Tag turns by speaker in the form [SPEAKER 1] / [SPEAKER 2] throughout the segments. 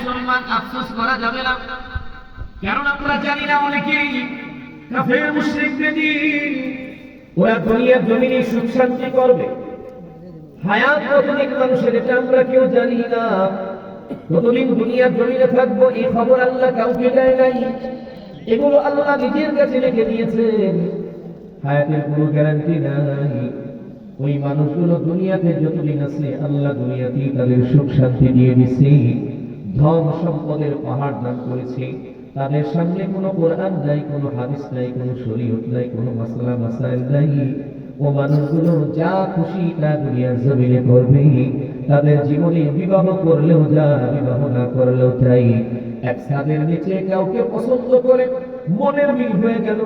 [SPEAKER 1] মুসলমান আফসোস করা যাবে না। কারণ আমরা জানি না অনেকেই কাফের মুশরিক বেদিন ওরা দুনিয়ার জমিনে সুখ শান্তি করবে। হায়াত কতদিন মানুষের, এটা আমরা কেউ জানি না। কতদিন দুনিয়ার জমিনে থাকব, এই খবর আল্লাহ কাউকে দেয় নাই। এগুলো আল্লাহ নিজের কাছে রেখে দিয়েছেন। হায়াতের কোনো গ্যারান্টি নাই। ওই মানুষগুলো দুনিয়াতে যতদিন আছে, আল্লাহ দুনিয়াতেই তাদের সুখ শান্তি দিয়ে দিছে। ধন সম্পদের পাহাড় দান করেছে। তাদের সামনে কোনো কোরআন নাই, কোনো হাদিস নাই, কোনো শরীয়ত নাই, কোনো মাসলা মাসাইল নাই। ও মানুষগুলো যা খুশি তা দুনিয়ার জমিনে করবে। তাদের জীবনে বিবাহ করলেও যা, বিবাহ না করলেও তাই। এক ছাদের নিচে কাউকে পছন্দ করে মনের মিল হয়ে গেল।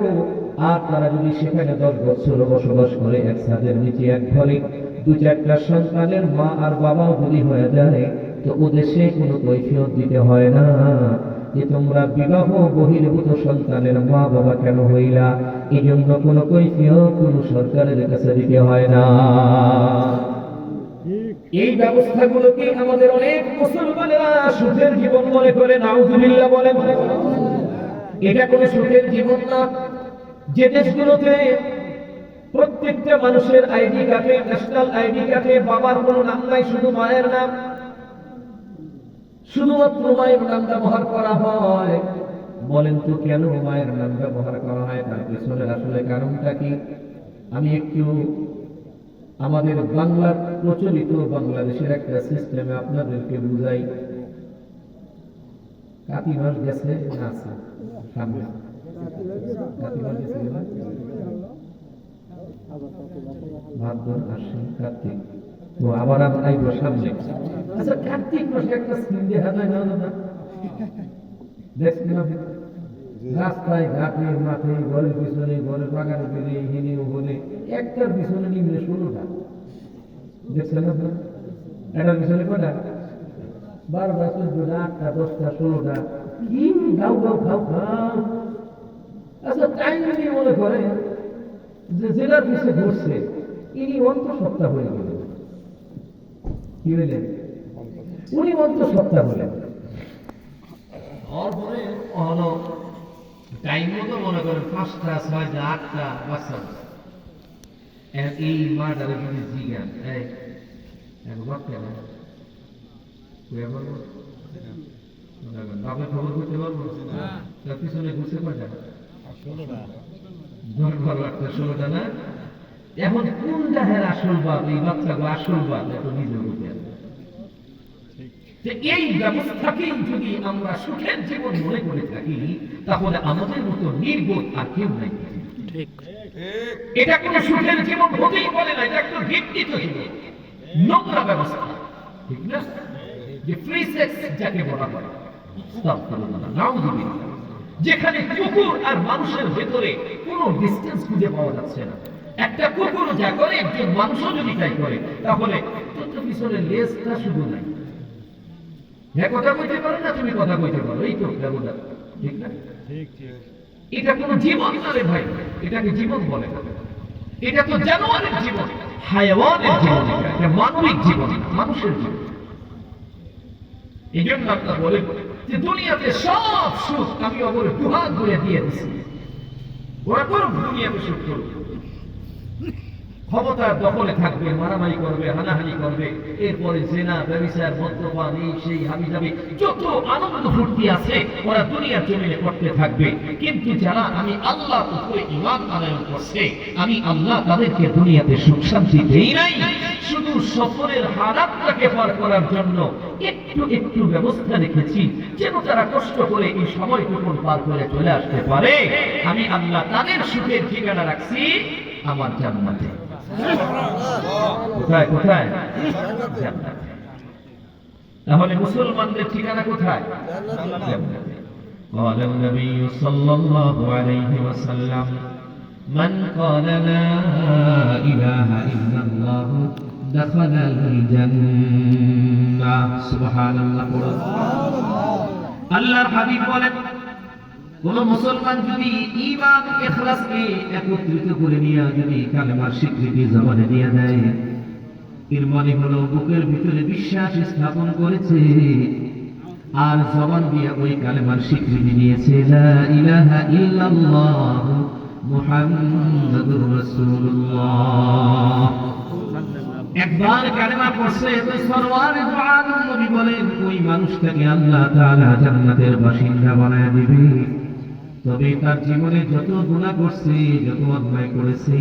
[SPEAKER 1] আর তারা যদি সেখানে দশ বছর বসবাস করে, এক ছাদের নিচে এক ঘরে দু চারটা সন্তানের মা আর বাবাও যদি হয়ে যায় তো ওদের সে কোনো কৈফিয়ত দিতে হয় না যে তোমরা বিবাহ বহির্ভূত সন্তানের মা বাবা কেন হইলা? এই জন্য কোনো কৈফিয়ত কোনো সরকারের কাছে দিতে হয় না। এই ব্যবস্থাগুলোকে আমাদের অনেক মুসলমানেরা সুখের জীবন মনে করে, নাউজুবিল্লাহ বলেন। এটা কোনো সুখের জীবন না। যে দেশগুলোতে প্রত্যেকটা মানুষের আইডি কার্ডে, ন্যাশনাল আইডি কার্ডে বাবার কোনো নাম নাই, শুধু মায়ের নাম। শুধুমাত্র মায়ের নাম ব্যবহার করা হয়। বলেন তো কেন মায়ের নাম ব্যবহার করা হয়? তার পিছনে আসলে কারণটা কি? আমি একটু আমাদের বাংলার প্রচলিত বাংলাদেশের একটা সিস্টেমে আপনাদেরকে বুঝাই। কাতি মাস গেছে না আছে? সামনে। ভাদ্র, আশ্বিন, কার্তিক। তো আবার আইব সামনে আচ্ছা কার্তিক মাসে একটা না দেখছেন রাস্তায় ঘাটে, মাঠে, ঘরের পিছনে, ঘরের বাগানে পেলে হিনে বলে একটার পিছনে নিম্নে ষোলোটা। দেখছেন আপনারা? পিছনে কটা বারোটা, চোদ্দটা, আটটা, দশটা, ষোলোটা। কি গাও গাও খাও খাও আচ্ছা টাইম নিয়ে মনে করে যে জেলার পিছিয়ে ঘুরছে ইনি অন্ত সপ্তাহ হয়ে গেলেন। কি হইলেন? উনি অন্ত সপ্তাহ হলেন তারপরে হলো টাইম মতো মনে করেন পাঁচটা ছয়টা আটটা বাচ্চা এই মাটারে যদি জিগান বাপের খবর করতে পারব? তার পিছনে কয়টা দশ বারো একটা ষোলোটা না? এখন কোনটা হ্যাঁ আসল বাপ এই বাচ্চাগুলো আসল বাপ এত নিজে বুঝে যে এই ব্যবস্থাকেই যদি আমরা সুখের জীবন মনে করে থাকি তাহলে আমাদের মতো নির্বোধ আর কেউ নাই।
[SPEAKER 2] ঠিক।
[SPEAKER 1] এটা কোনো সুখের জীবন হতেই পারে না এটা একটা বিকৃত জীবন। নোংরা ব্যবস্থা ঠিক না? যে ফ্রি সেক্স যাকে বলা হয় যেখানে কুকুর আর মানুষের ভেতরে কোনো ডিস্টেন্স খুঁজে পাওয়া যাচ্ছে না। একটা কুকুর যা করে একজন মানুষও যদি তাই করে তাহলে পিছনে লেজটা শুধু নাই। হ্যাঁ কথা কইতে পারো না তুমি কথা কইতে পারো? এই তো ঠিক না? এটা কোন জীবন না রে ভাই এটাকে জীবন বলে। এটা তো জানোয়ারের জীবন হায়াওয়ানের জীবন এটা মানবিক জীবন মানুষের জীবন। এই জন্য আপনার বলে যে দুনিয়াতে সব সুখ আমি অবর দুহাত ধরে দিয়ে দিছি। ওরা করুক দুনিয়াতে সুখ করুক। ক্ষমতার দখলে থাকবে, মারামারি করবে, হানাহানি করবে। এরপরে জেনা ব্যবসার মদ্যপান, এই সেই হাবি যাবে যত আনন্দ ফুর্তি আছে, ওরা দুনিয়ার জমিনে করতে থাকবে। কিন্তু যারা আমি আল্লাহ উপরে ইমান আনয়ন করছে, আমি আল্লাহ তাদেরকে দুনিয়াতে সুখ শান্তি দেই নাই। শুধু সফরের হারাতটাকে পার করার জন্য একটু একটু ব্যবস্থা রেখেছি, যেন তারা কষ্ট করে এই সময়টুকু পার করে চলে আসতে পারে। আমি আল্লাহ তাদের সুখের ঠিকানা রাখছি। আমার জান্নাতে কোথায় কোথায় জান্নাতে তাহলে মুসলমানদের ঠিকানা কোথায় জান্নাতে قال النبي صلى الله عليه وسلم من قال لا إله إلا الله دخل الجنة سبحان الله আল্লাহর হাবিব বলেন কোন মুসলমান যদি ইমান ইখলাসকে একত্রিত করে নিয়ে যদি কালেমার স্বীকৃতি জবানে দিয়ে দেয়, এর মানে হলো বুকের ভিতরে বিশ্বাস স্থাপন করেছে, আর জবান দিয়ে ওই কালেমার স্বীকৃতি নিয়েছে, লা ইলাহা ইল্লাল্লাহ মুহাম্মাদুর রাসূলুল্লাহ। একবার কালেমা পড়ছে সরওয়ার দু নবী বলেন, ওই মানুষটাকে আল্লাহ তাআলা জান্নাতের বাসিন্দা বানায় দিবে। তবে তার জীবনে যত গুণা করছে, যত অন্যায় করেছে,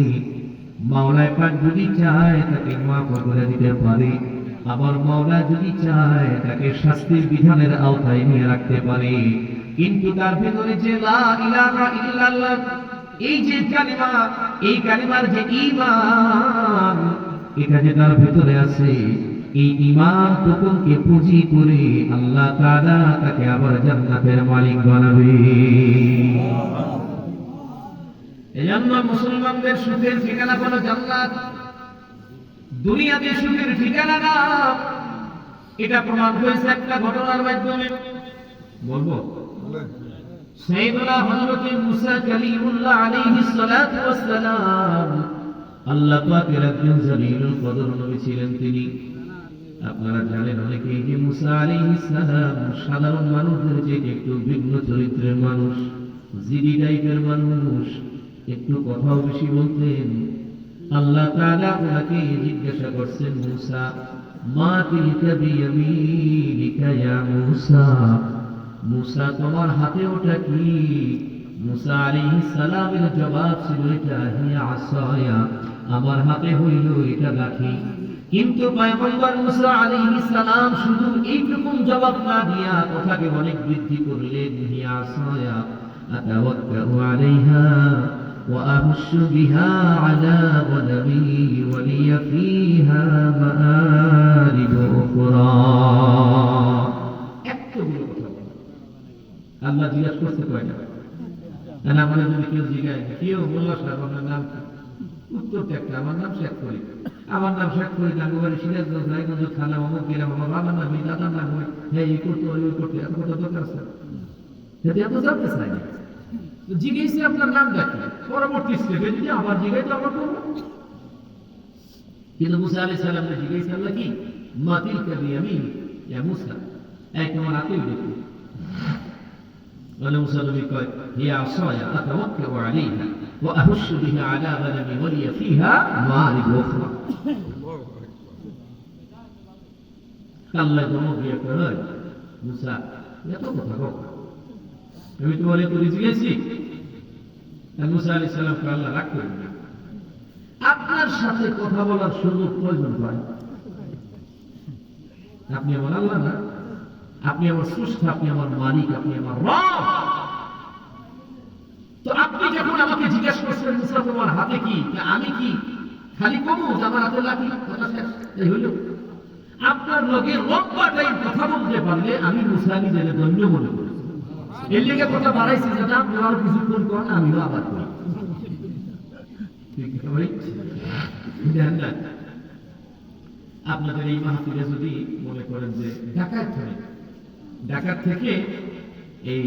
[SPEAKER 1] মাওলায় পাক যদি চায় তাকে মাফ করে দিতে পারে। আবার মাওলা যদি চায় তাকে শাস্তির বিধানের আওতায় নিয়ে রাখতে পারে। কিন্তু তার ভেতরে যে এই যে কালিমা, এই কালিমার যে ঈমান, এটা যে তার ভেতরে আছে এই ইমান টুকুনকে পুঁজি করে আল্লাহ তাআলা তাকে আবার জান্নাতের মালিক বানাবে। এই জন্য মুসলমানদের সুখের ঠিকানা হলো জান্নাত। দুনিয়াতে সুখের ঠিকানা না। এটা প্রমাণ হয়েছে একটা ঘটনার মাধ্যমে। বলব? আল্লাহ একজন জলিলুল কদর নবী ছিলেন তিনি। আপনারা জানেন অনেকেই যে মুসা আলাইহিস সালাম সাধারণ মানুষদের চেয়ে একটু ভিন্ন চরিত্রের মানুষ জিডি টাইপের মানুষ। একটু কথাও বেশি বলতেন। আল্লাহ ওনাকে জিজ্ঞাসা করছেন, মুসা, মা মুসা? মুসা, তোমার হাতে ওটা কি? মুসা সালামের জবাব ছিল, এটা হিয়া আসায়া। আমার হাতে হইল এটা লাঠি। কিন্তু পয়গম্বর মুসা আলাইহিস সালাম শুধু এইটুকু জবাব না দিয়া কথাকে অনেক বৃদ্ধি করলেন হিয়া আসায়া আতাওয়াক্কাউ আলাইহা وأهش بها على غنمي ولي فيها مآرب أخرى এতগুলো কথা বলে। আল্লাহ জিজ্ঞাসা করতে কয়টা আর আমরা যদি কেউ জিজ্ঞাসা কেউ বলল সাহেব আপনার নাম কি? উত্তরটা একটা আমার নাম শেখ করি আমার নাম শেখ করি টাঙ্গুবাড়ি সিরাজগঞ্জ রায়গঞ্জ থানা অমুক গেলাম আমার বাবার নাম দাদার নাম হয় হ্যাঁ এই করতো ওই করতো এত কথা দরকার আছে? যদি এত জানতে চাই জিজ্ঞেসে আপনার নাম দেখি পরবর্তী স্টেপে যদি আবার জিজ্ঞাসা আমরা করব। কিন্তু মুসা আলি সাল্লামকে জিজ্ঞেস আল্লাহ কি? মাতিল কবি আমি মুসা। এই তোমার আতিল দেখি বলে মুসা নবী কয় হিয়া আসায়া আতাওয়াক্কাউ আলাইহা। ওয়া আহুশু বিহা আলা গনামি ওয়া লিয়া ফিহা মারিব উখরা আল্লাহ ধমক দিয়ে কয় মুসা এত কথা কও আমি তোমার এত জিজ্ঞেসি মুসা আলি সাল্লামকে আল্লাহ রাগ করেন না আপনার সাথে কথা বলার সুযোগ প্রয়োজন হয়। আপনি আমার আল্লাহ না। আপনি আমার স্রষ্টা, আপনি আমার মালিক, আপনি আমার রব তো আপনি যখন আমাকে জিজ্ঞেস করছেন মুসা হাতে কি? আমি কি? খালি কমু? হাতে লাঠি কথা শেষ। এই হইল আপনার লোকের লম্বা টাইম কথা বলতে পারলে আমি মুসা নিজের ধন্য মনে করি। এর লেগে কথা বাড়াইছি যে, না, আপনি আরও কিছুক্ষণ করেন, আমিও আবার করি। আপনাদের এই মাহফিলে যদি মনে করেন যে ঢাকার থেকে ঢাকার থেকে এই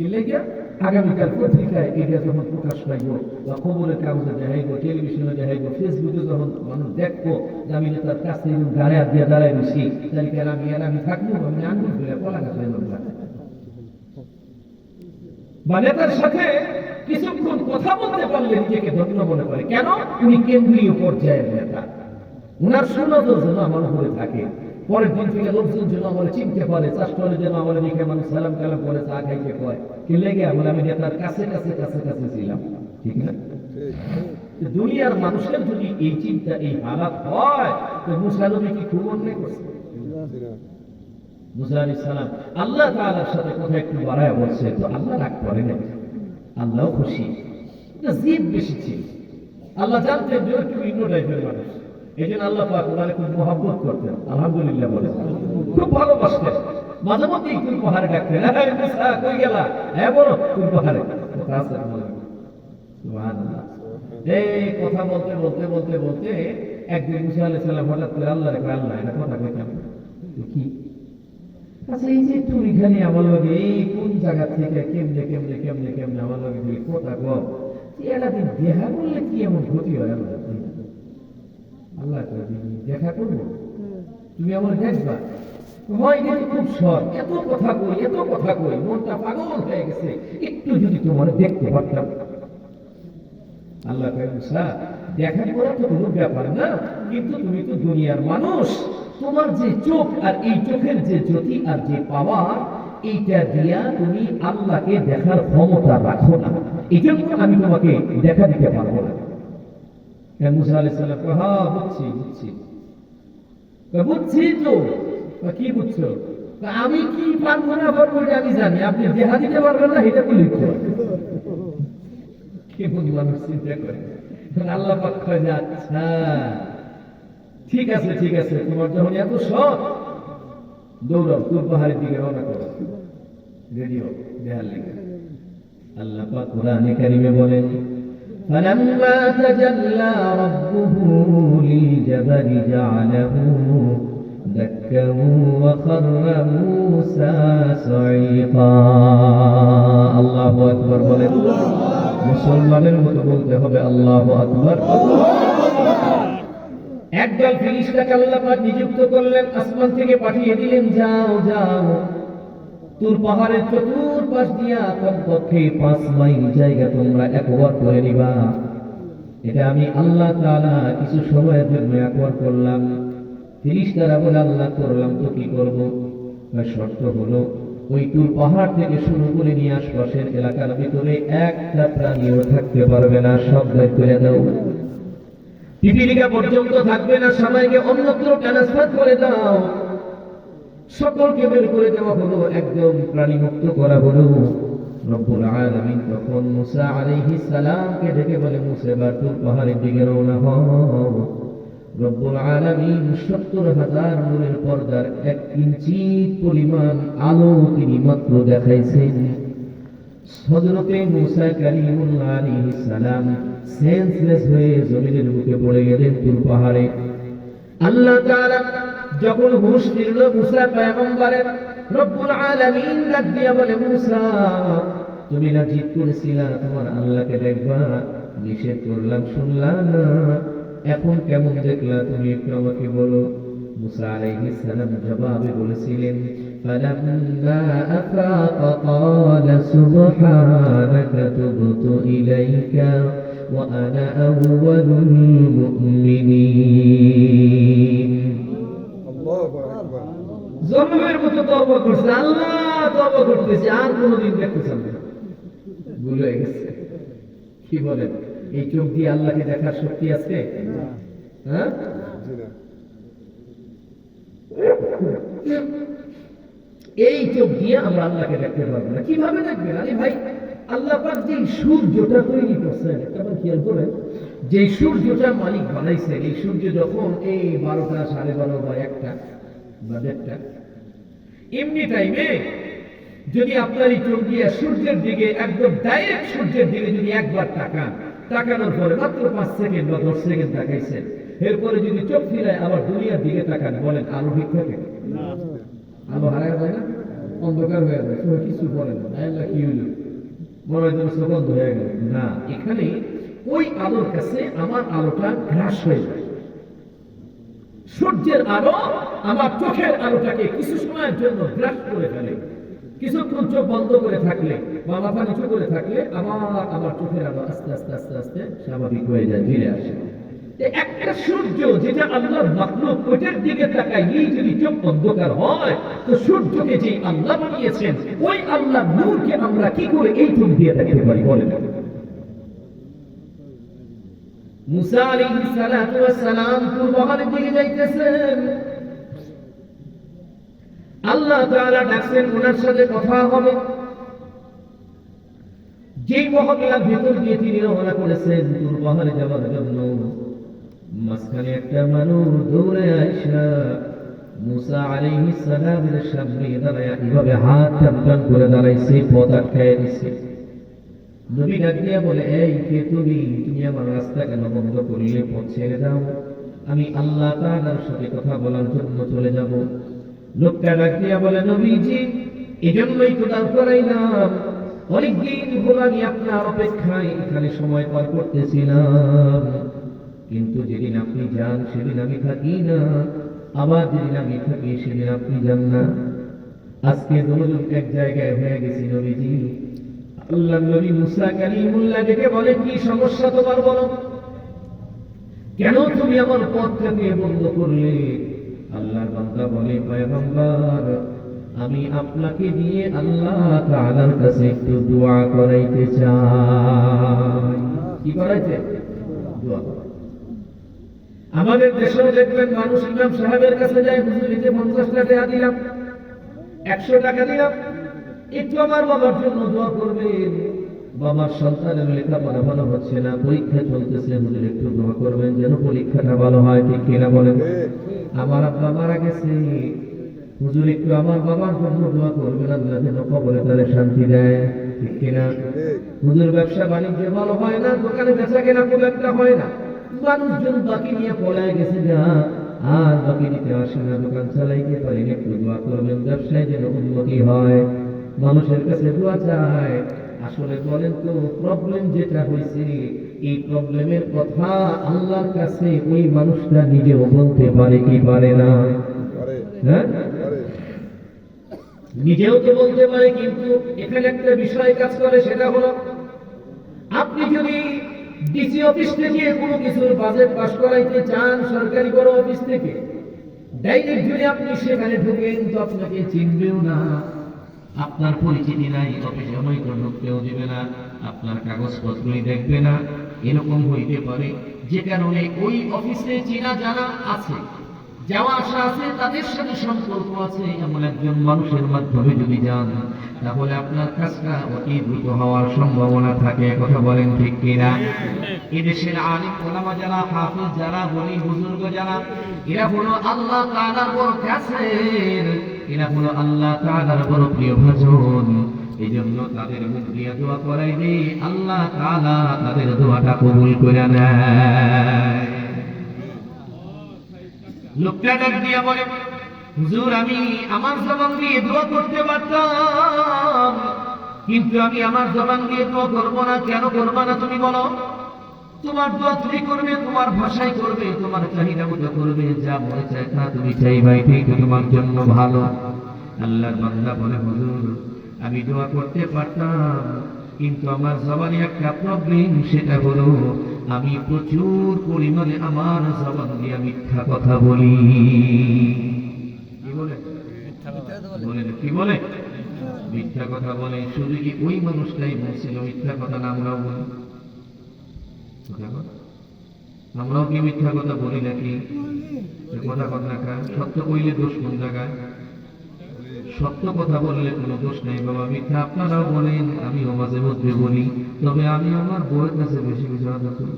[SPEAKER 1] লেগে আগামীকাল পত্রিকায় এটা যখন প্রকাশ পাইব, বা খবরের কাগজে দেখাইব, টেলিভিশনে দেখাইব, ফেসবুকে যখন মানুষ যে আমি কাছে গাড়ি হাত দিয়ে দাঁড়াই রয়েছি তাহলে কেন আমি আমি থাকব? আমি আঙ্গুল ফিরে পলা। বা নেতার সাথে কিছুক্ষণ কথা বলতে পারলে নিজেকে ধন্য মনে করে। কেন? উনি কেন্দ্রীয় পর্যায়ের নেতা। উনার সুনজর যেন আমার উপরে থাকে। পরের দিন থেকে লোকজন যেন আমার চিনতে পারে চাষটলে যেন আমার দেখে মানুষ সালাম কালাম করে, চা খাইতে কয় কি লেগে? আমার আমি নেতার কাছে কাছে কাছে কাছে ছিলাম। ঠিক না? দুনিয়ার মানুষের যদি এই চিন্তা, এই হালাত হয়, তো মুসা নবী কি খুব অন্যায় করছে? মুসা সালাম, আল্লাহ তাআলার সাথে কথা একটু বাড়ায় বলছে, তো আল্লাহ রাগ করে না? আল্লাহ খুশি। জিদ বেশি ছিল। আল্লাহ জানতেন যে একটু ভিন্ন টাইপের মানুষ। এই জন্য আল্লাহ ওনারে খুব মহাব্বত করতেন আলহামদুলিল্লাহ বলে খুব ভালোবাসতেন। মাঝে মধ্যে পাহাড়ে ডাকতেন "এই মুসা, কই গেলা? হ্যাঁ বলো তুল পাহাড়ে। এই আচ্ছা আমার কেমনে কেমনে কেমনে আমার দেখা করলে কি এমন ক্ষতি হয় আল্লাহ? আল্লাহ দিবি, দেখা করব? তুমি আমার দেখবা। হয় কিন্তু খুব সৎ এত কথা কই এত কথা কই মনটা পাগল হয়ে গেছে। একটু যদি তোমার দেখতে পারতাম। আল্লাহ মুসা দেখা করা তো কোনো ব্যাপার না। কিন্তু তুমি তো দুনিয়ার মানুষ। তোমার যে চোখ আর এই চোখের যে জ্যোতি আর যে পাওয়ার এইটা দিয়া তুমি আল্লাহকে দেখার ক্ষমতা রাখো না। এই জন্য আমি তোমাকে দেখা দিতে পারব না। মুসা হ্যাঁ বুঝছি বুঝছি। বুঝছি তো। কি বুঝছ? আমি কি আমি জানি। আপনি পারবেন না চিন্তা করে? পাক ঠিক আছে ঠিক আছে, তোমার যখন এত শখ তোর পাহাড়ের দিকে রওনা করো। রেডিও দেহার লেগে। আল্লাহ পাক কোরআনে কারিমে বলেন فلما تجلى ربه للجبل جعله دكا وخر موسى صعيقا الله أكبر বলেন মুসলমানের মতো বলতে হবে আল্লাহ আকবর একদল ফিরিস্তাকে আল্লাহ পাক নিযুক্ত করলেন আসমান থেকে পাঠিয়ে দিলেন যাও যাও তুর পাহাড়ের চতুর্পাশ দিয়া কমপক্ষে পাঁচ মাইল জায়গা তোমরা একবার করে নিবা। এটা আমি আল্লাহ তাআলা কিছু সময়ের জন্য একবার করলাম। ফিরিস্তারা বলে আল্লাহ করলাম, তো কি করব? শর্ত হলো ওই তুর পাহাড় থেকে শুরু করে নিয়ে আশপাশের এলাকার ভিতরে একটা প্রাণীও থাকতে পারবে না, সব করে দাও। পর্যন্ত থাকবে না, সবাইকে অন্যত্র ট্রান্সফার করে দাও। সকলকে বের করে দেওয়া হলো, একদম প্রাণীমুক্ত করা হলো। রব্বুল আলামিন তখন মুসা আলাইহিস সালামকে ডেকে বলে, মুসা, এবার তুর পাহাড়ের দিকে রওনা হও রব্বুল আলামিন সত্তর হাজার নূরের পর্দার এক ইঞ্চি পরিমাণ আলো তিনি মাত্র দেখাইছেন। হযরতে মুসা কালিমুল্লাহ আলাইহিস সালাম সেন্সলেস হয়ে জমিনের বুকে পড়ে গেলেন তুর পাহাড়ে। আল্লাহ তাআলা যখন হুঁশ ফিরল মুসা পয়গম্বরের রব্বুল আলামিন ডাক দিয়া বলে মুসা তুমি না জিদ করেছিলা তোমার আল্লাহকে দেখবা নিষেধ করলাম শুনলা না এখন কেমন দেখলা তুমি একটু আমাকে বলো মুসা আলাইহিস সালাম জবাবে বলেছিলেন فلما أفاق قال سبحانك تبت إليك وأنا أول المؤمنين
[SPEAKER 2] আল্লাহু আকবার
[SPEAKER 1] জন্মের মতো তবা করছে, আল্লাহ তবা করতেছে, আর কোনোদিন দেখতেছে না। ভুল হয়ে গেছে। কি বলেন? এই চোখ দিয়ে আল্লাহকে দেখার শক্তি আছে? হ্যাঁ? এই চোখ দিয়ে আমরা আল্লাহকে দেখতে পারব না। কীভাবে দেখবেন? আরে ভাই, আল্লাহ পাক যে সূর্যটা তৈরি করছেন একবার খেয়াল করেন যে সূর্যটা মালিক বানাইছে এই সূর্য যখন এই বারোটা, সাড়ে বারো বা একটা বা দেড়টা এমনি টাইমে যদি আপনার এই চোখ দিয়ে সূর্যের দিকে একদম ডাইরেক্ট সূর্যের দিকে যদি একবার তাকান, তাকানোর পরে মাত্র পাঁচ সেকেন্ড বা দশ সেকেন্ড তাকাইছেন। এরপরে যদি চোখ ফিরায় আবার দুনিয়ার দিকে তাকান, বলেন, আলো ঠিক থাকে? আলো হারায় যায় না? অন্ধকার হয়ে যায়। চোখে কিছু পড়ে না। কি হইল? মনে হয় যেন বন্ধ হয়ে গেল। না, এখানে ওই আলোর কাছে আমার আলোটা গ্রাস হয়ে যায়। সূর্যের আলো আমার চোখের আলোটাকে কিছু সময়ের জন্য গ্রাস করে ফেলে। কিছুক্ষণ চোখ বন্ধ করে থাকলে বা মাথা নিচু করে থাকলে আবার আমার চোখের আলো আস্তে আস্তে আস্তে আস্তে স্বাভাবিক হয়ে যায় ফিরে আসে। একটা সূর্য যেটা আল্লাহর মাকলুক ওইটার দিকে তাকাইলেই যদি চোখ অন্ধকার হয়, তো সূর্যকে যে আল্লাহ বানিয়েছেন, ওই আল্লাহ নূরকে আমরা কি করে এই চোখ দিয়ে দেখতে পারি মাঝখানে একটা মানুষ দৌড়ে আইসা মুসা আলাইহিস সালামের সামনে দাঁড়ায় এভাবে হাত টান করে দাঁড়াইছে পথ আটকায় দিছে। নবী ডাক দিয়া বলে, এই কে তুমি? তুমি আমার রাস্তা কেন বন্ধ করলে? পথ ছেড়ে দাও। আমি আল্লাহ তাআলার সাথে কথা বলার জন্য চলে যাব। লোকটা ডাক দিয়া বলে, নবীজি, এজন্যই তো দাঁড় করাইলাম। অনেকদিন হলো আমি আপনার অপেক্ষায়, এখানে সময় পার করতেছিলাম। কিন্তু যেদিন আপনি যান, সেদিন আমি থাকি না। আবার যেদিন আমি থাকি, সেদিন আপনি যান না। আজকে দুজন এক জায়গায় হয়ে গেছি নবীজি। আল্লাহ নবী মুসা কালিমুল্লাহ ডেকে বলে, কি সমস্যা তোমার বলো? কেন তুমি আমার পথটাকে বন্ধ করলে? আল্লাহর বান্দা বলে, পয়গম্বর, আমি আপনাকে দিয়ে আল্লাহ তাআলার কাছে একটু দোয়া করাইতে চাই। কি করাইতে দোয়া আমাদের দেশেও দেখবেন মানুষ ইমাম সাহেবের কাছে যায়, হুজুর, এই যে পঞ্চাশ টাকা দিলাম, একশো টাকা দিলাম একটু আমার বাবার জন্য দোয়া করবেন। বাবার সন্তানের লেখাপড়া ভালো হচ্ছে না পরীক্ষা চলতেছে হুজুর একটু দোয়া করবেন যেন পরীক্ষাটা ভালো হয় ঠিক কিনা বলেন? আমার আব্বা মারা গেছে। হুজুর একটু আমার বাবার জন্য দোয়া করবেন আল্লাহ যেন কবরে তারে শান্তি দেয় ঠিক কিনা? হুজুর ব্যবসা বাণিজ্য ভালো হয় না দোকানে বেচা কেনা খুব একটা হয় না। মানুষজন বাকি নিয়ে পলায় গেছে যা আর বাকি নিতে আসে না দোকান চালাইতে পারি না, একটু দোয়া করবেন ব্যবসায় যেন উন্নতি হয়। মানুষের কাছে দোয়া চায়। আসলে বলেন তো প্রবলেম যেটা হয়েছে এই প্রবলেমের কথা আল্লাহর কাছে ওই মানুষটা নিজেও বলতে পারে কি পারে না? হ্যাঁ? নিজেও তো বলতে পারে কিন্তু এখানে একটা বিষয় কাজ করে সেটা হলো আপনি যদি ডিসি অফিস থেকে কোনো কিছুর বাজেট পাস করাইতে চান সরকারি বড় অফিস থেকে ডাইরেক্ট যদি আপনি সেখানে ঢুকেন তো আপনাকে চিনবেও না। আপনার পরিচিতি নাই অফিসে হয়তো ঢুকতেও দিবে না, আপনার কাগজপত্রই দেখবে না। এরকম হইতে পারে যে কারণে ওই অফিসে চেনা জানা আছে, যাওয়া আসা আছে, তাদের সাথে সম্পর্ক আছে, এমন একজন মানুষের মাধ্যমে যদি যান, তাহলে আপনার কাজটা অতি দ্রুত হওয়ার সম্ভাবনা থাকে কথা বলেন ঠিক কিনা? এদেশের আলিম ওলামা যারা, হাফিজ যারা, বলি বুজুর্গ যারা, এরা হলো আল্লাহ তাআলার কাছের এরা আল্লাহ প্রিয় এই জন্য তাদের মুখ দিয়ে দোয়া আল্লাহ তাদের দোয়াটা কবুল করে নেয়। লোকটা ডাক বলে, হুজুর, আমি আমার জবান দিয়ে দোয়া করতে পারতাম, কিন্তু আমি আমার জবান দিয়ে দোয়া করব না, কেন করব না তুমি বলো? তোমার দোয়া করবে, তোমার ভাষায় করবে, তোমার চাহিদা মতো করবে, যা মনে চায় তা তুমি চাইবা এটাই তো তোমার জন্য ভালো। আল্লাহর বান্দা বলে, হুজুর, আমি দোয়া করতে পারতাম, কিন্তু আমার জবানে একটা প্রবলেম সেটা হলো আমি প্রচুর পরিমাণে আমার জবান দিয়ে মিথ্যা কথা বলে। বলে? কি বলে? মিথ্যা কথা বলে, শুধু কি ওই মানুষটাই বলছিল, মিথ্যা কথা না আমরাও বলি? আমরাও কি মিথ্যা কথা বলি নাকি? কথা কথা সত্য কইলে দোষ কোন জায়গায়? সত্য কথা বললে কোনো দোষ নেই বাবা, মিথ্যা আপনারাও বলেন, আমিও মাঝে মধ্যে বলি, তবে আমি আমার বউয়ের কাছে বেশি বেশি করি।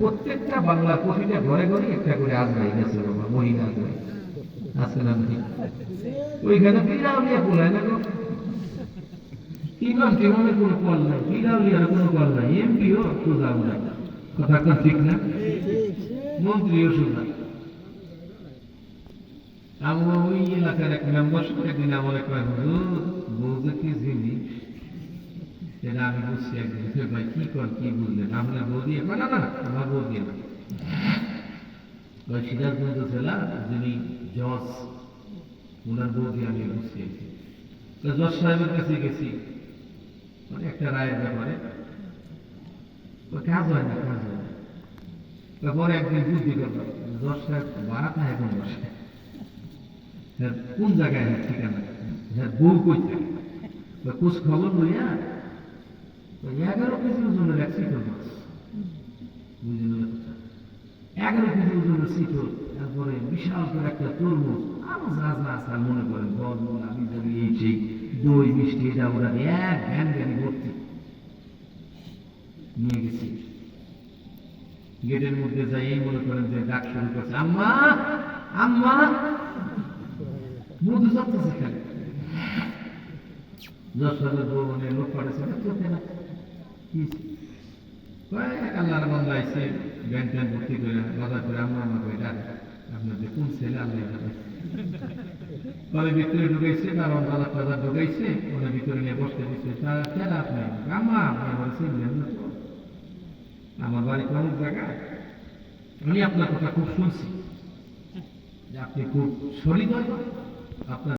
[SPEAKER 1] প্রত্যেকটা বাংলা প্রতিটা ঘরে ঘরে একটা করে আজরাই গেছে বাবা, মহিলা আজরাই আছে না ওইখানে নিয়ে পোলায় না ইমাম টিমামে কোনো কল নাই বিড়াল নিয়ে কোনো কল নাই, এমপিও যাও না কথা কথা ঠিক না? মন্ত্রীও শোনা আমরা ওই এলাকার এক মেম্বার একদিন আমার এক বলতে কি জিনিস সেটা আমি বুঝছি একদিন ভাই, কি কর, কি বুঝলেন? আপনার বউ দিয়ে না না আমার বউ দিয়ে না। ওই সিদ্ধার্থ ছেলা, যিনি জজ ওনার বউ দিয়ে আমি বুঝছি জজ সাহেবের কাছে গেছি। মানে একটা রায়ের ব্যাপারে তো কাজ হয় না কাজ হয় না তারপরে একদিন বুদ্ধি করলাম জজ সাহেব বারাত না এখন বসে হ্যাঁ, কোন জায়গায় হ্যাঁ ঠিকানা হ্যাঁ বউ কই থাকে তো খোঁজ খবর লইয়া তো এগারো কেজি ওজনের এক শিখর মাছ বুঝলেন না কথা? এগারো কেজি ওজনের শিখর তারপরে বিশাল করে একটা তরমুজ আরও যা যা আছে আর মনে করেন বল মন আমি যদি এই সেই দই মিষ্টি, এটা দিয়ে এক ভ্যান ভ্যান ভর্তি। নিয়ে গেছি। গেটের মধ্যে যাই, মনে করেন যে ডাক শুরু করছে, আম্মা আম্মা! মধু যাচ্ছে খালি যশোরের ভবনে লোক পড়েছে না না কয়েক ভর্তি করে বাজার আপনার যে কোন ছেলে আল্লাহ পরে ভিতরে ঢুকাইছে কারণ বাজার টাজার ঢুকাইছে ওনার ভিতরে নিয়ে বসতে দিচ্ছে তারা কেন আপনি? আম্মা আপনার বাড়ি চিনলেন না তো? আমার বাড়ি অনেক জায়গা। আমি আপনার কথা খুব শুনছি। আপনি খুব সলিড আপনার